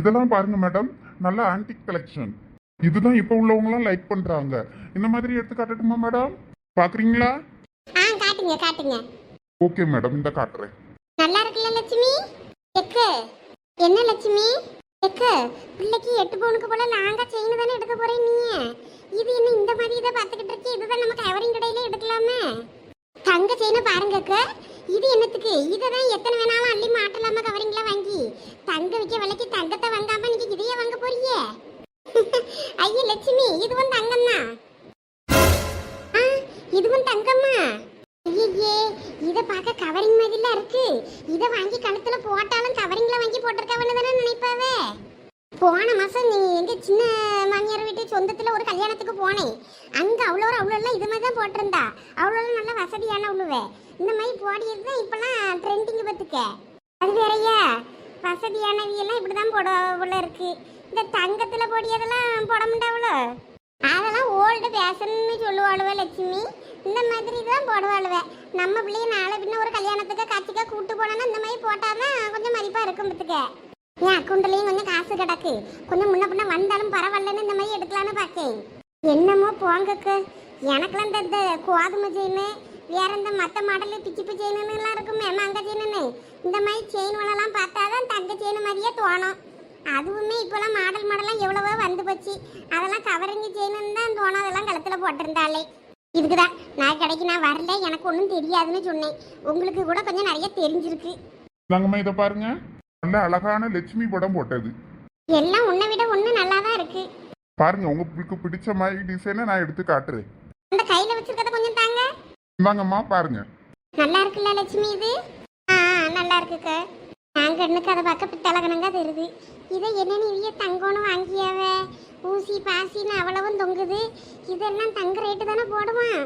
இதெல்லாம் பாருங்க மேடம் நல்ல ஆன்டிக் கலெக்ஷன் இதுதான் இப்போ உள்ளவங்களாம் லைக் பண்றாங்க. இந்த மாதிரி எடுத்து காட்டட்டுமா மேடம் பாக்குறீங்களா? ஆ காட்டுங்க காட்டுங்க. ஓகே மேடம் இந்த காட்டுறேன். நல்லா இருக்குல்ல லட்சுமி? எக்கு. என்ன லட்சுமி? எக்கு. பிள்ளைக்கு எட்டு பவுனுக்கு போல லாங்கா செயின் தானே எடுக்க போறேன் நீ. இது என்ன இந்த மாதிரி இதை பார்த்துக்கிட்டு இருக்கு? இதுதான் நம்ம கவரிங் கடையில எடுக்கலாமே. தங்க செயினை பாருங்க. இது என்னத்துக்கு? இதை தான் எத்தனை வேணாலும் அள்ளி மாட்டலாமா கவரிங்ல வாங்கி? தங்க விற்க விலைக்கு தங்கத்தை வாங்காம நீங்க இதையே வாங்க போறீங்க ஐயா லட்சுமி இதுவும் தங்கம் ஆ இதுவும் தங்கம்மா. ஐயே இத பார்க்க கவரிங் மாதிரில இருக்கு. இத வாங்கி கழுத்துல போட்டாலும் கவரிங்ல வாங்கி போட்டிருக்கவன்னு தானே நினைப்பாவே? போன மாசம் நீ எங்க சின்ன மாமியார் வீட்டு சொந்தத்துல ஒரு கல்யாணத்துக்கு போனேன் அங்க அவ்வளோ அவ்வளோ இது மாதிரி தான் போட்டிருந்தா. அவ்வளோ நல்ல வசதியான உள்ளுவே இந்த மாதிரி போடியது தான் இப்பெல்லாம் ட்ரெண்டிங் பத்துக்க. அது வேறையா? வசதியானவியெல்லாம் இப்படிதான் போட உள்ள இருக்கு. இந்த தங்கத்தில் போடியதெல்லாம் போட முடியாவளோ ஓல்டு ஃபேஷன்னு சொல்லுவாளுவே லட்சுமி. இந்த மாதிரி தான் போடுவாளுவே. நம்ம பிள்ளைய நாளை பின்ன ஒரு கல்யாணத்துக்கு காட்சிக்கா கூட்டு போனோன்னா இந்த மாதிரி போட்டாதான் கொஞ்சம் மதிப்பாக இருக்கும் பத்துக்க. என் அக்கௌண்ட்லேயும் கொஞ்சம் காசு கிடக்கு. கொஞ்சம் முன்ன பின்ன வந்தாலும் பரவாயில்லன்னு இந்த மாதிரி எடுக்கலான்னு பார்க்கேன் என்னமோ போங்கக்கு. எனக்குலாம் இந்த இந்த கோதுமை செயின் வேற இந்த மற்ற மாடலு பிச்சு செயினுலாம் இருக்குமே மங்க செயின்னு இந்த மாதிரி செயின் பார்த்தா தான் தங்க செயின் மாதிரியே தோணும். அதுவுமே இப்போலாம் மாடல் மாடலாம் எவ்வளவோ வந்து போச்சு. அதெல்லாம் கவரிங்க செயின்னு தான் தோணும். அதெல்லாம் கழுத்துல போட்டிருந்தாலே. இதுக்குதான். நான் கடைக்கு நான் வரல. எனக்கு ஒன்றும் தெரியாதுன்னு சொன்னேன். உங்களுக்கு கூட கொஞ்சம் நிறைய தெரிஞ்சிருக்கு. நாங்கம்மா இதை பாருங்க. நல்ல அழகான லட்சுமி படம் போட்டது. எல்லாம் உன்னை விட ஒன்று நல்லா தான் இருக்கு. பாருங்க உங்களுக்கு பிடிச்ச மாதிரி டிசைனை நான் எடுத்து காட்டுறேன். அந்த கையில் வச்சிருக்கத கொஞ்சம் தாங்க. இந்தாங்கம்மா பாருங்க. நல்லா இருக்குல்ல லட்சுமி இது? ஆ ஆ, நல்லா இருக்குக்க. நான் எனக்கு அதை பார்க்க பித்தளகனங்க தெரியுது. இதை என்னன்னு இவைய தங்கம்னு வாங்கியாவ? ஊசி பாசின்னு அவ்வளவும் தொங்குது. இதெல்லாம் தங்க ரேட்டு தானே போடுவான்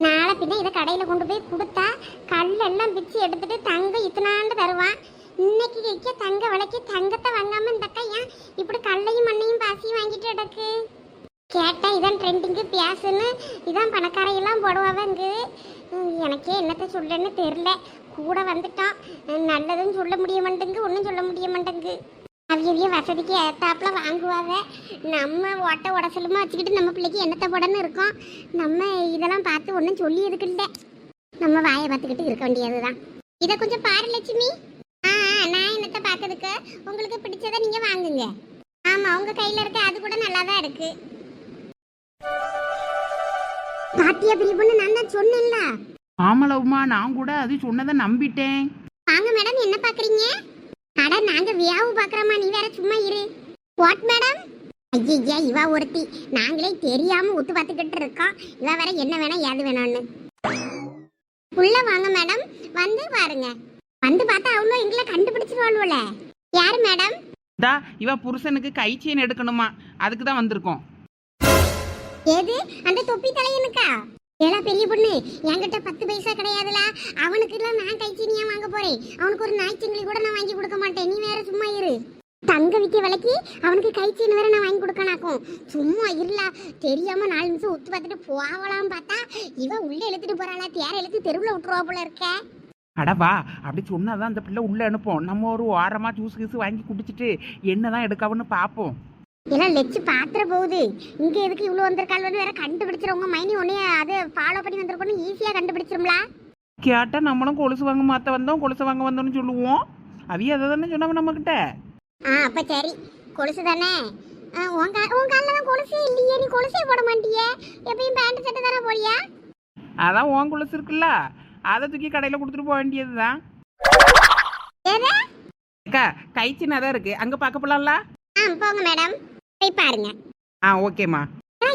நாளை பின்ன இதை கடையில் கொண்டு போய் கொடுத்தா கல்லெல்லாம் பிச்சு எடுத்துட்டு தங்கம் இத்தனாண்டு தருவான் இன்னைக்கு வைக்க தங்க விலைக்கு தங்கத்தை வாங்காம இந்த அக்கா ஏன் இப்படி கல்லையும் மண்ணையும் பாசியும் வாங்கிட்டு கிடக்கு? கேட்டா இதான் ட்ரெண்டிங்கு பியாசுன்னு இதான் பணக்காரையெல்லாம் போடுவாங்க எனக்கே என்னத்தை சொல்லுன்னு தெரில கூட வந்துட்டான். நல்லதுன்னு நல்லதும் சொல்ல முடிய மாட்டேங்கு ஒன்றும் சொல்ல முடிய மாட்டேங்கு அவியவிய வசதிக்கு ஏத்தாப்புல வாங்குவாங்க நம்ம ஓட்ட உடசலுமா வச்சுக்கிட்டு நம்ம பிள்ளைக்கு என்னத்தை போடன்னு இருக்கோம். நம்ம இதெல்லாம் பார்த்து ஒன்றும் சொல்லி எதுக்கு நம்ம வாயை பார்த்துக்கிட்டு இருக்க வேண்டியது தான் இதை கொஞ்சம் பாரு லட்சுமி. ஆ ஆ, நான் என்னத்தை பார்க்கறதுக்கு? உங்களுக்கு பிடிச்சதை நீங்கள் வாங்குங்க. ஆமாம் உங்கள் கையில் இருக்க அது கூட நல்லா தான் இருக்குது பாத்தியா பிரிவுன்னு நான் தான் சொன்னேன்ல. ஆமலவுமா நான் கூட அது சொன்னதை நம்பிட்டேன். வாங்க மேடம் என்ன பாக்குறீங்க அட நாங்க வியாவு பாக்குறோமா நீ வேற சும்மா இரு. வாட் மேடம் ஐயா இவ ஒருத்தி. நாங்களே தெரியாம ஒத்து பார்த்துக்கிட்டு இருக்கோம். இவ வேற என்ன வேணா ஏது வேணும்னு. உள்ள வாங்க மேடம் வந்து பாருங்க. வந்து பார்த்தா அவ்வளோ எங்களை கண்டுபிடிச்சிருவாள்வல. யாரு மேடம் தா இவ புருஷனுக்கு கை செயின் எடுக்கணுமா? அதுக்கு தான் வந்திருக்கோம். ஏது அந்த தொப்பி தலையனுக்கா? ஏடா பெரிய பொண்ணு என்கிட்ட பத்து பைசா கிடையாதுல. அவனுக்கு எல்லாம் நான் கைச்சீனியா வாங்க போறேன்? அவனுக்கு ஒரு நாய்ச்சங்கிலி கூட நான் வாங்கி கொடுக்க மாட்டேன். நீ வேற சும்மா இரு. தங்க விக்க விலைக்கு அவனுக்கு கைச்சீனி வேற நான் வாங்கி கொடுக்கணாக்கும் சும்மா இருல. தெரியாம நாலு நிமிஷம் ஒத்து பார்த்துட்டு போகலாம் பார்த்தா இவன் உள்ள இழுத்துட்டு போறாளா? தேர இழுத்து தெருவுல விட்டுருவா போல இருக்க. அடவா அப்படி சொன்னாதான் அந்த பிள்ளை உள்ள அனுப்போம். நம்ம ஒரு ஓரமா ஜூஸ் கீஸ் வாங்கி குடிச்சிட்டு என்னதான் எடுக்காவன்னு பார்ப்போம். எல்லாம் லெச்சு பாத்திர போகுது. இங்க எதுக்கு இவ்வளவு வந்திருக்காள் வேற கண்டுபிடிச்சிருவங்க மைனி உடனே அதை ஃபாலோ பண்ணி வந்திருக்கணும் ஈஸியா கண்டுபிடிச்சிரும்லா. கேட்டா நம்மளும் கொலுசு வாங்க மாத்த வந்தோம் கொலுசு வாங்க வந்தோம்னு சொல்லுவோம். அவிய அதை தானே சொன்னவன் நம்ம கிட்ட ஆ அப்ப சரி. கொலுசு தானே? உன் உன் காலில் தான் கொலுசே இல்லையே. நீ கொலுசே போட மாட்டியே. எப்பயும் பேண்ட் சட்டை தானே போடியா அதான் உன் கொலுசு இருக்குல்ல. அதை தூக்கி கடையில் கொடுத்துட்டு போக வேண்டியதுதான். அக்கா கை சின்ன தான் இருக்கு. அங்க பார்க்க போலாம்ல? ஆ போங்க மேடம் போய் பாருங்க. ஆ ஓகேம்மா.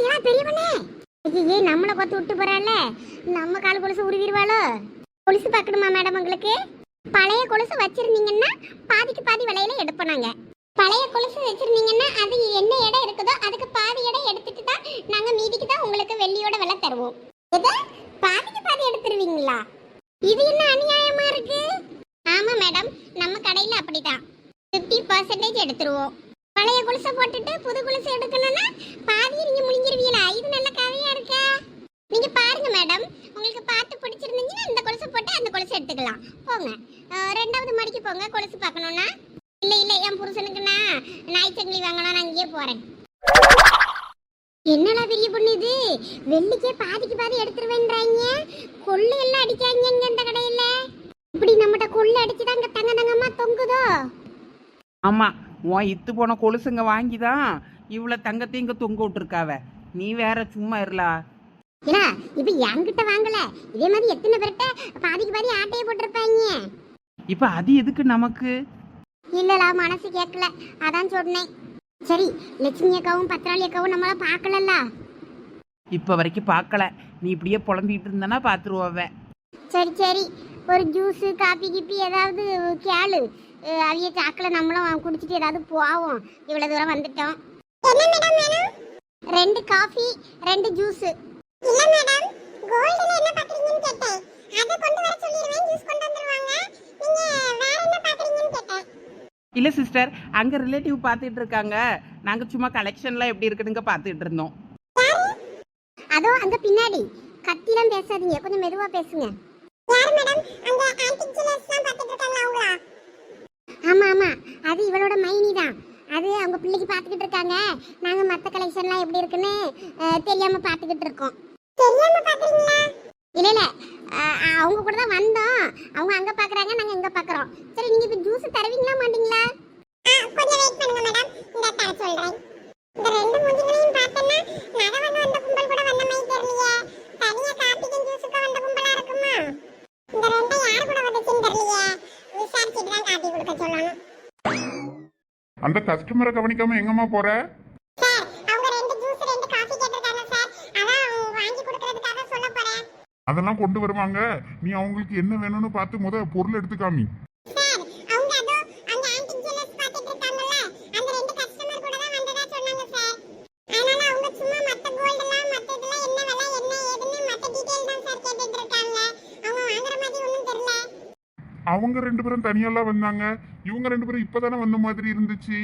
ஏன் பெரிய பண்ணே ஐயே நம்மளை பார்த்து விட்டு போறாள்ல நம்ம கால் கொலுசு உருவிடுவாளோ? கொலுசு பார்க்கணுமா மேடம் உங்களுக்கு? பழைய கொலுசு வச்சிருந்தீங்கன்னா பாதிக்கு பாதி விலையில எடுப்போம் நாங்க. பழைய கொலுசு வச்சிருந்தீங்கன்னா அது என்ன இடம் இருக்குதோ அதுக்கு பாதி இடம் எடுத்துட்டு தான் நாங்க மீதிக்கு தான் உங்களுக்கு வெள்ளியோட விலை தருவோம். எது? பாதிக்கு பாதி எடுத்துருவீங்களா? இது என்ன அநியாயமா இருக்கு? ஆமா மேடம். நம்ம கடையில அப்படிதான். 50% பர்சன்டேஜ் எடுத்துருவோம். பழைய கொலுசை போட்டுட்டு புது கொலுசு எடுக்கணும்னா பாதியை நீங்க முடிஞ்சிருவீங்களா இது நல்ல கதையா இருக்கா. நீங்க பாருங்க மேடம். உங்களுக்கு பார்த்து பிடிச்சிருந்தீங்கன்னா இந்த கொலுசை போட்டு அந்த கொலுசை எடுத்துக்கலாம். போங்க. ரெண்டாவது மடிக்கு போங்க. கொலுசு பார்க்கணும்னா. இல்ல இல்ல என் புருஷனுக்கு நாய்ச்சங்கிலி வாங்கணும் சங்கிலி நான் அங்கேயே போறேன். என்னடா பெரிய பொண்ணு இது? வெள்ளிக்கே பாதிக்கு பாதி எடுத்துருவேன்றாங்க. கொள்ளை எல்லாம் அடிக்காங்க இங்க இந்த கடையில. இப்படி நம்மகிட்ட கொள்ளை அடிச்சுதான் தங்க தங்கமா தொங்குதோ? ஆமாம் உன் இத்து போன கொலுசுங்க வாங்கி தான் இவ்வளோ தங்கத்தையும் இங்கே தொங்க விட்டுருக்காவ. நீ வேற சும்மா இருலா ஏடா இப்ப என்கிட்ட வாங்கல. இதே மாதிரி எத்தனை பேர்கிட்ட பாதிக்கு பாதி ஆட்டையை போட்டிருப்பாங்க. இப்போ அது எதுக்கு நமக்கு? இல்லடா மனசு கேட்கல அதான் சொன்னேன். சரி லட்சுமி அக்காவும் பத்ராளி அக்காவும் நம்மள பார்க்கலல்ல இப்போ வரைக்கும் பார்க்கல நீ இப்படியே புலம்பிக்கிட்டு இருந்தனா பார்த்துருவாவ சரி சரி. ஒரு ஜூஸு காப்பி கிப்பி ஏதாவது கேளு. அவிய சாக்கில் நம்மளும் குடிச்சிட்டு ஏதாவது போவோம். இவ்வளோ தூரம் வந்துட்டோம். என்ன மேடம் வேணும்? ரெண்டு காஃபி ரெண்டு ஜூஸ் இல்ல மேடம் கோல்டுல என்ன பாக்குறீங்கன்னு கேட்டேன். அத கொண்டு வர சொல்லிடுவேன் ஜூஸ் கொண்டு வந்துருவாங்க. நீங்க வேற என்ன பாக்குறீங்கன்னு கேட்டேன். இல்லை சிஸ்டர் அங்கே ரிலேட்டிவ் பார்த்துட்டு இருக்காங்க. நாங்கள் சும்மா கலெக்ஷன்லாம் எப்படி இருக்குதுங்க பார்த்துட்டு இருந்தோம். அதோ அங்க பின்னாடி. கத்திலாம் பேசாதீங்க கொஞ்சம் மெதுவா பேசுங்க. யார் மேடம் அந்த ஆன்டிக் ஜுவல்லர்ஸ்லாம் பார்த்துட்டு இருக்காங்க அவங்களா? ஆமா ஆமா. அது இவளோட மைனி தான். அது அவங்க பிள்ளைக்கு பார்த்துக்கிட்டு இருக்காங்க. நாங்க மத்த கலெக்ஷன்லாம் எப்படி இருக்குன்னு அஹ், தெரியாம பார்த்துக்கிட்டு இருக்கோம். தெரியாம பாக்குறீங்களா இல்ல இல்ல. அஹ், அவங்க கூட தான் வந்தோம். அவங்க அங்க பாக்குறாங்க நாங்க இங்க பாக்குறோம் சரி நீங்க இப்ப ஜூஸ் தருவீங்களா மாட்டீங்களா? கொஞ்சம் வெயிட் பண்ணுங்க மேடம் இந்த தர சொல்றேன். இந்த ரெண்டு மூஞ்சிகளையும் பார்த்தேன்னா நடவங்க வந்த கும்பல் கூட வந்த மாதிரி தெரியலையே. தனியா காப்பிக்கும் ஜூஸுக்கும் வந்த கும்பலா இருக்குமா இந்த ரெண்டை யார் கூட வந்துச்சுன்னு தெரியலையே விசாரிச்சுட்டு தான் காப்பி கொடுக்க சொல்லணும் அந்த கஸ்டமரை கவனிக்காம எங்கம்மா போற? அதெல்லாம் கொண்டு வருவாங்க. நீ அவங்களுக்கு என்ன வேணும்னு பார்த்து முத பொருள் எடுத்து காமி சார் அவங்க அதோ அந்த ஆன்டிக் ஜுவல்லர்ஸ் பார்த்துட்டு இருக்காங்கல்ல அந்த ரெண்டு கஸ்டமர் கூட தான் வந்ததா சொன்னாங்க சார் அதனால அவங்க சும்மா மத்த கோல்ட் எல்லாம் மத்த இதெல்லாம் என்ன விலை என்ன ஏதுன்னு மத்த டீடைல் தான் சார் கேட்டுட்டு இருக்காங்க அவங்க வாங்குற மாதிரி ஒண்ணும் தெரியல அவங்க ரெண்டு பேரும் தனியாலாம் வந்தாங்க. இவங்க ரெண்டு பேரும் இப்பதானே வந்த மாதிரி இருந்துச்சு.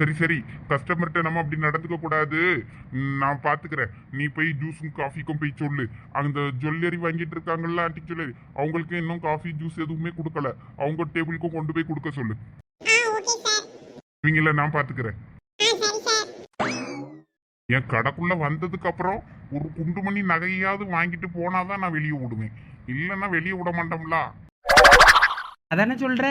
Sir sir. கஸ்டமர்கிட்ட நம்ம அப்படி நடந்துக்க கூடாது. நான் பாத்துக்கிறேன். நீ போய் ஜூஸும் காஃபிக்கும் போய் சொல்லு. அந்த ஜுவல்லரி வாங்கிட்டு இருக்காங்கல்ல ஆன்டிக் ஜுவல்லரி. அவங்களுக்கு இன்னும் காஃபி ஜூஸ் எதுவுமே கொடுக்கல. அவங்க டேபிளுக்கும் கொண்டு போய் கொடுக்க சொல்லு. இவங்கள நான் பாத்துக்கிறேன். ஆ சரி சார். என் கடைக்குள்ள வந்ததுக்கு அப்புறம் ஒரு குண்டுமணி நகையாவது வாங்கிட்டு போனாதான் நான் வெளியே விடுவேன். இல்லைன்னா வெளியே விட மாட்டோம்ல. அதானே சொல்கிற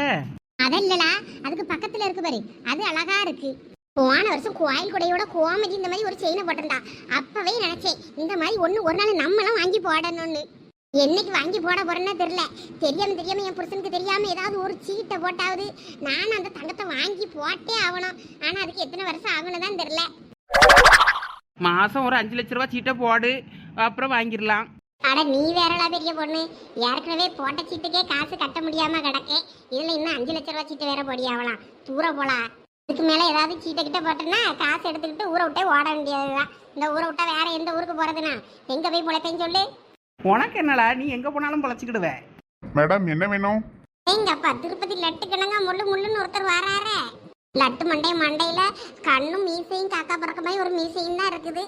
அதல்லடா அதுக்கு பக்கத்துல இருக்கு பாரு. அது அழகா இருக்கு. போன வருஷம் கோயில் கொடையோட கோமதி இந்த மாதிரி ஒரு செயினை போட்டிருந்தா. அப்பவே நினைச்சேன் இந்த மாதிரி ஒண்ணு ஒரு நாள் நம்மளும் வாங்கி போடணும்னு. என்னைக்கு வாங்கி போட போறேன்னு தெரியல. தெரியாம தெரியாம என் புருஷனுக்கு தெரியாம ஏதாவது ஒரு சீட்டை போட்டாவது நானும் அந்த தங்கத்தை வாங்கி போட்டே ஆகணும். ஆனா அதுக்கு எத்தனை வருஷம் ஆகணும் தான் தெரியல. மாதம் ஒரு அஞ்சு லட்ச ரூபா சீட்டை போடு அப்புறம் வாங்கிடலாம். அட நீ வேறடா பெரிய பொண்ணு. ஏற்கனவே போட்ட சீட்டுக்கே காசு கட்ட முடியாம கிடக்கு. இதுல இன்னும் அஞ்சு லட்ச ரூபா சீட்டு வேற போடியாவலாம் தூர போலாம் இதுக்கு மேல ஏதாவது சீட்டை கிட்ட போட்டோன்னா காசு எடுத்துக்கிட்டு ஊரை விட்டே ஓட வேண்டியதுதான். இந்த ஊரை விட்டா வேற எந்த ஊருக்கு போறதுனா எங்க போய் பிழைப்பேன்னு சொல்லு. உனக்கு என்னடா நீ எங்கே போனாலும் பொழைச்சிக்கிடுவ. மேடம் என்ன வேணும்? எங்க அப்பா திருப்பதி லட்டு கிணங்க முள்ளு முள்ளுன்னு ஒருத்தர் வராரு. லட்டு மண்டை மண்டையில கண்ணும் மீசையும் காக்கா பறக்க மாதிரி ஒரு மீசையும் தான் இருக்குது.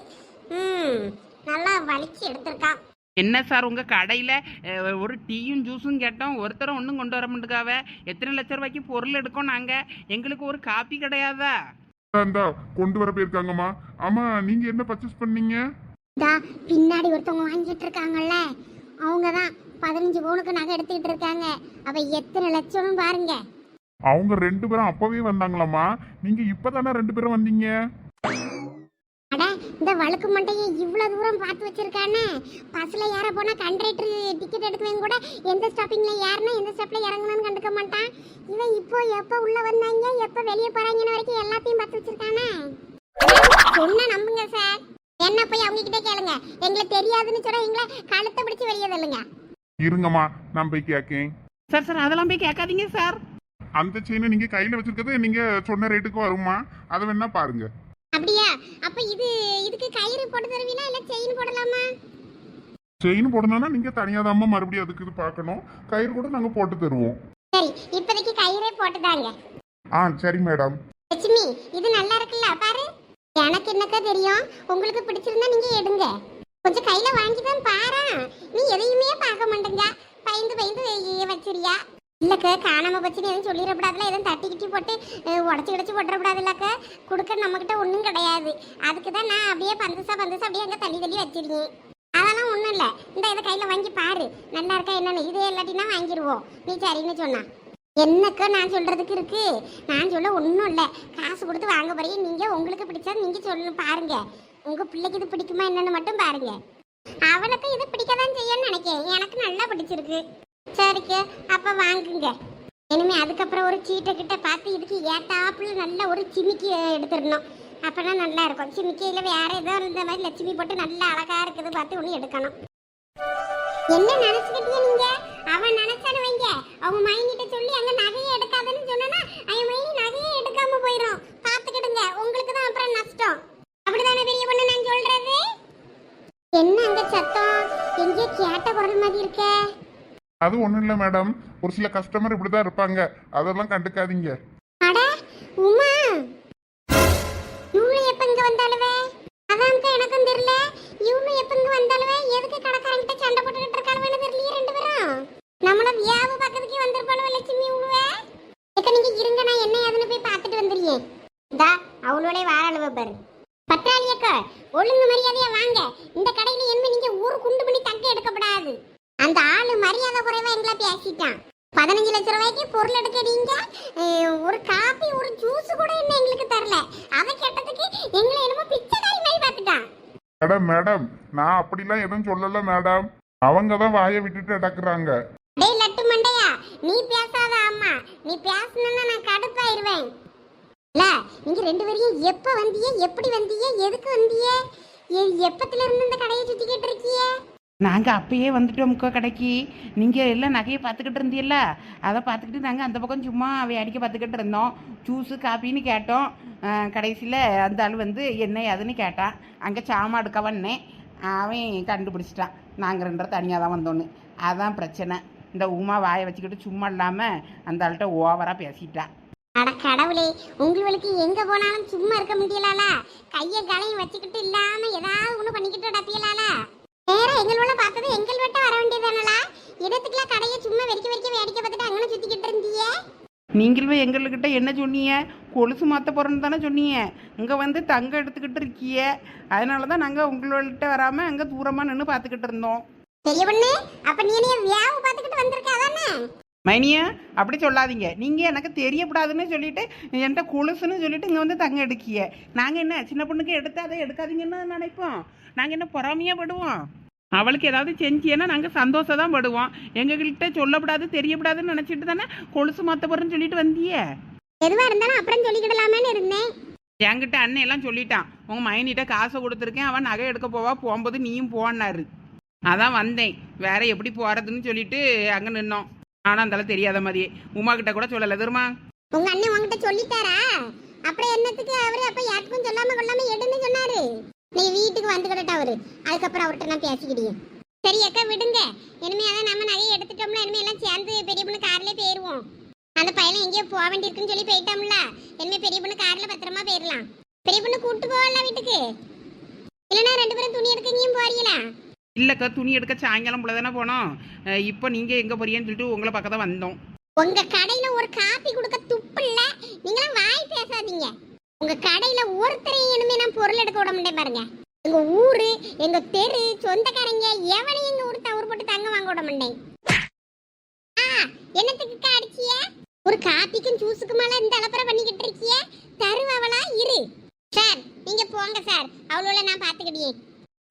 ம் நல்லா வலிச்சு எடுத்திருக்கான். என்ன சார் உங்கள் கடையில் ஒரு டீயும் ஜூஸும் கேட்டோம் ஒருத்தரும் ஒன்றும் கொண்டு வர மாட்டேங்காவ? எத்தனை லட்ச ரூபாய்க்கு பொருள் எடுக்கோம் நாங்கள் எங்களுக்கு ஒரு காப்பி கிடையாதா? இந்தா கொண்டு வர போயிருக்காங்கம்மா. ஆமா நீங்க என்ன பர்ச்சேஸ் பண்ணீங்க? தா பின்னாடி ஒருத்தவங்க வாங்கிட்டு இருக்காங்கல்ல அவங்க தான் பதினஞ்சு பவுனுக்கு நகை எடுத்துக்கிட்டு இருக்காங்க. அப்ப எத்தனை லட்சம்னு பாருங்க. அவங்க ரெண்டு பேரும் அப்பவே வந்தாங்களாம்மா. நீங்க இப்பதானே ரெண்டு பேரும் வந்தீங்க? அட இந்த வழுக்கு மண்டையை இவ்வளவு தூரம் பார்த்து வச்சிருக்கானே. பஸ்ல ஏற போனா கண்டக்டர் டிக்கெட் எடுக்கவங்க கூட எந்த ஸ்டாப்பிங்ல ஏறணும் எந்த ஸ்டாப்ல இறங்கணும்னு கண்டுக்க மாட்டான். இவன் இப்போ எப்ப உள்ள வந்தாங்க எப்ப வெளியே போறாங்கன்னு வரைக்கும் எல்லாத்தையும் பார்த்து வச்சிருக்கானே. சொன்னா நம்புங்க சார்? என்ன போய் அவங்க கிட்ட கேளுங்க. எங்களுக்கு தெரியாதுன்னு சொன்னா எங்களை கழுத்தை பிடிச்சு வெளியே தள்ளுங்க. இருங்கம்மா நான் போய் கேட்கேன் சார் சார் அதெல்லாம் போய் கேட்காதீங்க சார். அந்த செயினை நீங்க கையில வச்சிருக்கிறது நீங்க சொன்ன ரேட்டுக்கு வருமா அதை வேணா பாருங்க. அப்படியா? அப்ப இது இதுக்கு கயிறு போட்டு தருவீங்களா இல்ல செயின் போடலாமா? செயின் போடணும்னா நீங்க தனியாதாம்மா மறுபடியும் அதுக்கு இது பார்க்கணும். கயிறு கூட நாங்க போட்டு தருவோம். சரி இப்போதைக்கு கயிறே போட்டுதாங்க. ஆ சரி மேடம். லட்சுமி இது நல்லா இருக்குல்ல? எனக்கு என்னக்கா தெரியும்? உங்களுக்கு பிடிச்சிருந்தா நீங்க எடுங்க. கொஞ்சம் கையில வாங்கி தான் நீ எதையுமே பார்க்க மாட்டேங்க. பயந்து பயந்து வெ- வச்சிரியா இல்லக்க காணாம போச்சுன்னு எதுவும் சொல்லிடக்கூடாதுல எதுவும் தட்டி கிட்டி போட்டு உடச்சி உடச்சி போட்டுறக்கூடாதுல்லக்க. கொடுக்க நம்மக்கிட்ட ஒன்றும் கிடையாது. அதுக்கு தான் நான் அப்படியே பந்தசா பந்தசா அப்படியே அங்கே தள்ளி தள்ளி வச்சிருக்கேன். அதெல்லாம் ஒன்றும் இல்லை. இந்த இதை கையில் வாங்கி பாரு. நல்லா இருக்கா என்னென்னு. இதே இல்லாட்டினா வாங்கிடுவோம் நீ சரின்னு சொன்னா. என்னக்கா நான் சொல்றதுக்கு இருக்கு? நான் சொல்ல ஒன்றும் இல்லை. காசு கொடுத்து வாங்க போறீங்க. நீங்கள் உங்களுக்கு பிடிச்சா நீங்கள் சொல்லு பாருங்க. உங்கள் பிள்ளைக்கு இது பிடிக்குமா என்னன்னு மட்டும் பாருங்க. அவனுக்கு இது பிடிக்க தான் செய்யன்னு நினைக்கிறேன் எனக்கு நல்லா பிடிச்சிருக்கு. சரிக்கு அப்போ வாங்குங்க. இனிமே அதுக்கப்புறம் ஒரு சீட்டை கிட்ட பார்த்து இதுக்கு ஏத்தாப்புல நல்ல ஒரு சிமிக்கி எடுத்துடணும். அப்போனா நல்லா இருக்கும். சிமிக்கியில வேற ஏதோ இந்த மாதிரி லட்சுமி போட்டு நல்லா அழகா இருக்குது பார்த்து ஒன்று எடுக்கணும். என்ன நினச்சிக்கிட்டீங்க நீங்கள் அவன் நினைச்சானு வைங்க. அவங்க மைனிட்ட சொல்லி அங்க நகையை எடுக்காதன்னு சொன்னா அவன் மைனி நகையை எடுக்காம போயிடும் பாத்துக்கிடுங்க உங்களுக்கு தான் அப்புறம் நஷ்டம். அப்படிதானே பெரிய பொண்ணு நான் சொல்றது? என்ன அந்த சத்தம்? எங்கேயோ கேட்ட குரல் மாதிரி இருக்க. அது ஒன்றும் இல்லை மேடம் ஒரு சில கஸ்டமர் இப்படி தான் இருப்பாங்க. அதெல்லாம் கண்டுக்காதீங்க. நம்மள வியாப பக்கத்துக்கு வந்திருப்பாளோ லட்சுமி உழுவே? இப்ப நீங்க இருங்க நான் என்ன ஏதுன்னு போய் பார்த்துட்டு வந்துடுறேன். தா அவளோட வாராளுவ பாரு. பட்டாளியக்க ஒழுங்கு மரியாதையா வாங்க. இந்த கடையில என்ன நீங்க ஊரு குண்டு பண்ணி தங்க எடுக்கப்படாது. அந்த ஆளு மரியாதை குறைவா எங்களை பேசிட்டான். பதினஞ்சு லட்ச ரூபாய்க்கு பொருள் எடுக்கிறீங்க? ஒரு காபி ஒரு ஜூஸ் கூட என்ன எங்களுக்கு தரல? அதை கேட்டதுக்கு எங்களை என்னமோ பிச்சைக்காரி மாதிரி பார்த்துட்டான். மேடம் மேடம் நான் அப்படிலாம் எதுவும் சொல்லல மேடம். அவங்க தான் வாயை விட்டுட்டு நடக்கிறாங்க. நீ பேசாத அம்மா. நீ பேசணும்னா நான் கடுப்பாயிருவேன். இல்ல நீங்க ரெண்டு பேரையும் எப்ப வந்தீங்க எப்படி வந்தீங்க எதுக்கு வந்தீங்க எப்பத்துல இருந்து இந்த கடையை சுத்திக்கிட்டு இருக்கீங்க நாங்கள் அப்பயே வந்துட்டோம்க்கோ கடைக்கு. நீங்கள் எல்லாம் நகையை பார்த்துக்கிட்டு இருந்தீல்ல? அதை பார்த்துக்கிட்டு நாங்கள் அந்த பக்கம் சும்மா அவை அடிக்க பார்த்துக்கிட்டு இருந்தோம். ஜூஸு காப்பின்னு கேட்டோம். கடைசியில் அந்த ஆள் வந்து என்ன அதுன்னு கேட்டான் அங்கே சாமா எடுக்கவன்னே அவன் கண்டுபிடிச்சிட்டான். நாங்கள் ரெண்டரை தனியாக தான் வந்தோன்னு அதான் பிரச்சனை. இந்த உமா வாயை வச்சுக்கிட்டு சும்மா இல்லாமல் அந்த ஆள்கிட்ட ஓவராக பேசிட்டா. அட கடவுளே உங்களுக்கு எங்க போனாலும் சும்மா இருக்க முடியலால? கைய களையும் வச்சுக்கிட்டு இல்லாம ஏதாவது ஒண்ணு பண்ணிக்கிட்டு டப்பியலால? வேற எங்களோட பார்த்தது எங்கள் விட்ட வர வேண்டியதானலா? இடத்துக்குலாம் கடையை சும்மா வெறிக்க வெறிக்க வேடிக்கை பார்த்துட்டு அங்கே சுத்திக்கிட்டு இருந்தீங்க நீங்களும் எங்கள்கிட்ட என்ன சொன்னீங்க? கொலுசு மாற்ற போகிறோன்னு தானே சொன்னீங்க. இங்கே வந்து தங்கம் எடுத்துக்கிட்டு இருக்கிய. அதனால தான் நாங்கள் உங்கள்கிட்ட வராமல் அங்கே தூரமாக நின்று பார்த்துக்கிட்டு இருந்தோம். பெரிய பொண்ணு அப்ப நீ என்ன வியாவு பார்த்துக்கிட்டு வந்திருக்க அதானே? மைனியா அப்படி சொல்லாதீங்க. நீங்கள் எனக்கு தெரியக்கூடாதுன்னு சொல்லிட்டு என்கிட்ட கொலுசுன்னு சொல்லிட்டு இங்கே வந்து தங்கம் எடுக்கிய. நாங்கள் என்ன சின்ன பொண்ணுக்கு எடுத்து அதை எடுக்காதீங்கன்னு நினைப்போம். நாங்கள் என்ன பொறாமையாக படுவோம்? அவளுக்கு ஏதாவது செஞ்சியன்னா நாங்கள் சந்தோஷம் தான் படுவோம். எங்ககிட்ட சொல்லக்கூடாது தெரியக்கூடாதுன்னு நினச்சிட்டு தானே கொலுசு மாற்ற போகிறேன்னு சொல்லிட்டு வந்தியே? எதுவா இருந்தாலும் அப்புறம் சொல்லிக்கிடலாமேன்னு இருந்தேன். என்கிட்ட அண்ணன் எல்லாம் சொல்லிட்டான். உங்கள் மைனிட்ட காசை கொடுத்துருக்கேன் அவன் நகை எடுக்க போவா போகும்போது நீயும் போனாரு அதான் வந்தேன். வேற எப்படி போறதுன்னு சொல்லிட்டு அங்க நின்னோம். ஆனா அந்தால தெரியாத மாதிரியே. உமா கிட்ட கூட சொல்லலை. தெரியுமா? உங்க அண்ணன் உங்ககிட்ட சொல்லிட்டாரா? அப்புறம் என்னத்துக்கு அவரு அப்ப யாருக்கும் சொல்லாம கொள்ளாம எடுன்னு சொன்னாரு? நீ வீட்டுக்கு வந்துக்கிட்ட அவரு. அதுக்கப்புறம் அவர்கிட்ட நான் பேசிக்கிட்டேன் சரி அக்கா விடுங்க. இனிமே அதான் நம்ம நிறைய எடுத்துட்டோம்ல. இனிமே எல்லாம் சேர்ந்து பெரிய பொண்ணு கார்லயே போயிருவோம். அந்த பையன் எங்கேயோ போக வேண்டியிருக்குன்னு சொல்லி போயிட்டோம்ல இனிமே பெரிய பொண்ணு கார்ல பத்திரமா போயிடலாம் பெரிய பொண்ணு கூட்டு போகல வீட்டுக்கு? இல்லைன்னா ரெண்டு பேரும் துணி எடுக்க இங்கேயும் போறீங்களா? இல்லைக்கா துணி எடுக்க சாயங்காலம் போல தானே போனோம் இப்போ நீங்கள் எங்கே போறீங்கன்னு சொல்லிட்டு உங்களை பக்கம் தான் வந்தோம். உங்க கடையில ஒரு காப்பி கொடுக்க துப்பு இல்ல. நீங்களாம் வாய் பேசாதீங்க. உங்க கடையில ஒருத்தரையும் இனிமே நான் பொருள் எடுக்க விட மாட்டேன் பாருங்க. எங்க ஊரு எங்க தெரு சொந்தக்காரங்க எவனையும் எங்க ஊர் தவறு போட்டு தங்க வாங்க விட மாட்டேன். ஆ என்னத்துக்கு அடிச்சிய? ஒரு காப்பிக்கும் ஜூஸுக்கு மேல இந்த அலப்பறை பண்ணிக்கிட்டு இருக்கிய? தருவவளா இரு. சார் நீங்க போங்க சார். அவளோட நான் பாத்துக்கிட்டேன்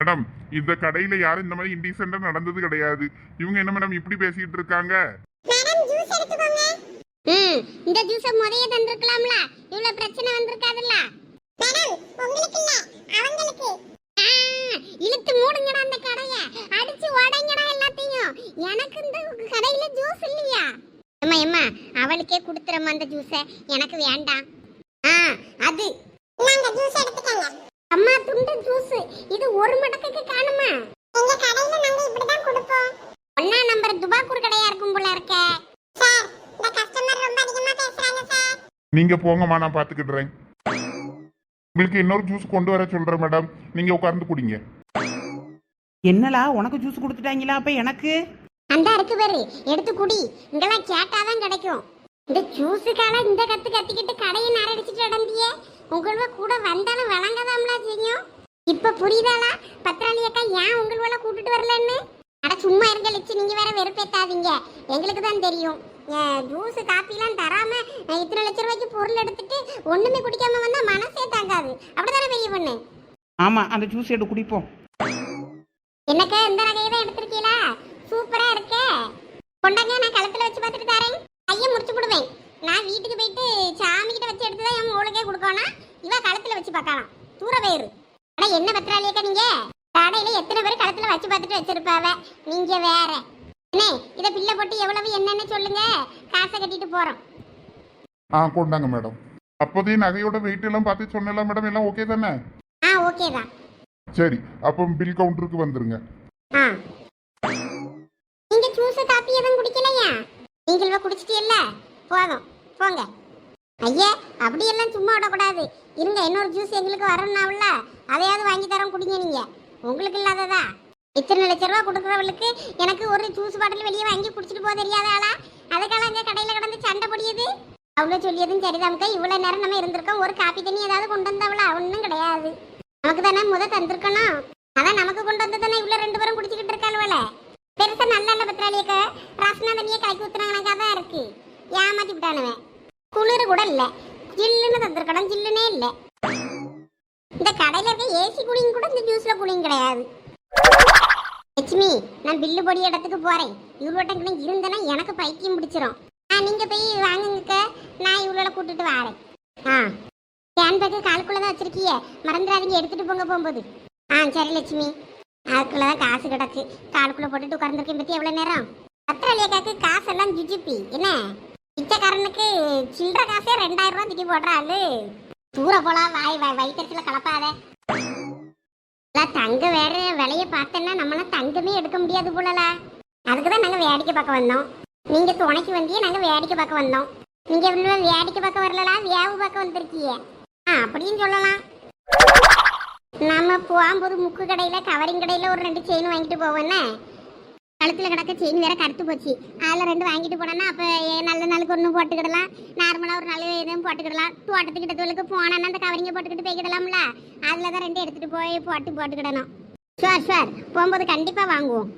மேடம் இந்த கடையில யாரும் இந்த மாதிரி இன்டீசெண்டா நடந்தது கிடையாது. இவங்க என்ன மேடம் இப்படி பேசிட்டு இருக்காங்க? மேடம் ஜூஸ் எடுத்துக்கோங்க. ம் இந்த ஜூஸ முறைய தந்திருக்கலாம்ல. இவ்வளவு பிரச்சனை வந்திருக்காதுல்ல. மேடம் உங்களுக்கு இல்ல அவங்களுக்கு. இழுத்து மூடுங்கடா அந்த கடைய. அடிச்சு உடைங்கடா எல்லாத்தையும். எனக்கு இந்த கடையில ஜூஸ் இல்லையா? அம்மா அம்மா அவளுக்கே கொடுத்துறமா அந்த ஜூஸ எனக்கு வேண்டாம். ஆ அது. இந்த ஜூஸ் எடுத்துக்கங்க. அம்மா துண்டு ஜூஸ். இது ஒரு மடக்குக்கு காணுமா? எங்க கடையில நாங்க இப்படி தான் கொடுப்போம். ஒன்னா நம்பர் துபாக்கூர் கடையா இருக்கும் போல இருக்க. சார் இந்த கஸ்டமர் ரொம்ப அதிகமா பேசுறாங்க சார். நீங்க போங்கம்மா நான் பாத்துக்கிடுறேன். உங்களுக்கு இன்னொரு ஜூஸ் கொண்டு வர சொல்றேன் மேடம் நீங்க உட்கார்ந்து குடிங்க. என்னலா உனக்கு ஜூஸ் கொடுத்துட்டாங்களா அப்ப எனக்கு? அந்த இருக்கு பாரு எடுத்து குடி. இங்கெல்லாம் கேட்டாதான் கிடைக்கும். இந்த ஜூஸுக்கால இந்த கத்து கத்திக்கிட்டு கடையை நரடிச்சிட்டு நடந்தியே. உங்களோட கூட வந்தாலும் வழங்கதாம்ல செய்யும் இப்ப புரியுதாளா? பத்ராளி அக்கா ஏன் உங்களோட கூட்டிட்டு வரலன்னு? அட சும்மா இருங்க லட்சு நீங்க வேற வெறுப்பேத்தாதீங்க. எங்களுக்கு தான் தெரியும். ஜூஸ் காப்பிலாம் தராம இத்தனை லட்ச ரூபாய்க்கு பொருள் எடுத்துட்டு ஒண்ணுமே குடிக்காம வந்தா மனசே தாங்காது. அப்படிதானே பெரிய பொண்ணு? ஆமா அந்த ஜூஸ் எடுத்து குடிப்போம். என்னக்கா இந்த நகையை தான் எடுத்திருக்கீங்களா சூப்பரா இருக்கே. கொண்டாங்க நான் கழுத்துல வச்சு பார்த்துட்டு தரேன். நான் வீட்டுக்கு போயிட்டு சாமி கிட்ட வச்சு எடுத்து தான் என் மோளுக்கே கொடுக்கணும் இவ கழுத்துல வச்சு பார்க்கலாம் தூர பேரு ஆனா என்ன பத்திராளியக்கா நீங்க? கடையில எத்தனை பேர் கழுத்துல வச்சு பார்த்துட்டு வச்சிருப்பாவ? நீங்க வேற. என்ன இத பிள்ளை போட்டு எவ்வளவு என்னன்னு சொல்லுங்க. காசை கட்டிட்டு போறோம். ஆ கொண்டாங்க மேடம். அப்போதே நகையோட வெயிட் எல்லாம் பார்த்து சொன்னல மேடம் எல்லாம் ஓகே தானே? ஆ ஓகே தான். சரி அப்போ பில் கவுண்டருக்கு வந்துருங்க. ஆ. நீங்க ஜூஸ் காப்பி எதுவும் குடிக்கலையா? நீங்களா குடிச்சிட்டீல்ல போதும். போங்க ஐயா அப்படியெல்லாம் சும்மா விடக்கூடாது. இருங்க இன்னொரு ஜூஸ் எங்களுக்கு வரணும்னாவில்ல அதையாவது வாங்கி தரோம் குடிங்க நீங்க. உங்களுக்கு இல்லாததா? இத்தனை லட்ச ரூபா கொடுக்குறவளுக்கு எனக்கு ஒரு ஜூஸ் பாட்டில் வெளியே வாங்கி குடிச்சிட்டு போக தெரியாத ஆளா? அதுக்காக அங்கே கடையில் கிடந்து சண்டை பொடியுது? அவ்வளோ சொல்லியதும் சரிதாம்க்கா இவ்வளோ நேரம் நம்ம இருந்திருக்கோம். ஒரு காப்பி தண்ணி ஏதாவது கொண்டு வந்தவளா ஒன்றும் கிடையாது. நமக்கு தானே முத தந்திருக்கணும். அதான் நமக்கு கொண்டு வந்து தானே இவ்வளோ ரெண்டு பேரும் குடிச்சிக்கிட்டு இருக்காளுவல பெருசா நல்ல இல்ல பத்திராளியக்க ரசனா தண்ணியை கலக்கி ஊற்றுனாங்கனாக்கா தான் இருக்கு. ஏமாற்றி விட்டானுவேன் குளிர் கூட இல்ல. ஜில்லுன்னு தந்திருக்கணும் ஜில்லுனே இல்ல. இந்த கடையில இருக்க ஏசி குடிங்க கூட இந்த ஜூஸ்ல குடிங்க கிடையாது. லட்சுமி நான் பில்லு பொடி இடத்துக்கு போறேன். இவ்வளோட்டம் இருந்தேன்னா எனக்கு பைத்தியம் பிடிச்சிரும். ஆ நீங்க போய் வாங்குங்க நான் இவ்வளோ கூட்டிட்டு வரேன். ஆ. ஹேண்ட்பேக்கு காலுக்குள்ள தான் வச்சிருக்கீங்க மறந்துடாதீங்க எடுத்துட்டு போங்க போகும்போது. ஆ சரி லட்சுமி. அதுக்குள்ள தான் காசு கிடக்கு. காலுக்குள்ள போட்டுட்டு உட்காந்துருக்கேன் பத்தி எவ்வளோ நேரம்? பத்திரலியக்காக்கு காசெல்லாம் ஜிஜிப்பி என்ன? பிச்சைக்காரனுக்கு சில்லற காசே ரெண்டாயிரம் ரூபாய் தூக்கி போடுறாள் தூர போலாம் வாய் வாய் வயிற்றுல கலப்பாத. தங்க வேற விலைய பார்த்தேன்னா நம்மளால தங்கமே எடுக்க முடியாது போலல. அதுக்கு தான் நாங்கள் வேடிக்கை பார்க்க வந்தோம். நீங்கள் துணைக்கு வந்தியே நாங்கள் வேடிக்கை பார்க்க வந்தோம். நீங்கள் இவ்வளவு வேடிக்கை பார்க்க வரலடா வியாவு பார்க்க வந்திருக்கீங்க ஆ அப்படின்னு சொல்லலாம். நம்ம போகும்போது முக்கு கடையில் கவரிங் கடையில் ஒரு ரெண்டு செயின் வாங்கிட்டு போவோன்னே கழுத்துல கிடக்க செயின் வேற கருத்து போச்சு. அதில் ரெண்டு வாங்கிட்டு போனோன்னா அப்போ நல்ல நாளுக்கு ஒன்று போட்டுக்கிடலாம். நார்மலாக ஒரு நாள் எதுவும் போட்டுக்கிடலாம். தோட்டத்துக்கிட்ட கிட்டத்தவளுக்கு போனோன்னா அந்த கவரிங்க போட்டுக்கிட்டு போய்க்கிடலாம்ல. அதில் தான் ரெண்டு எடுத்துகிட்டு போய் போட்டு போட்டுக்கிடணும். ஷுவர் ஷுவர் போகும்போது கண்டிப்பாக வாங்குவோம்.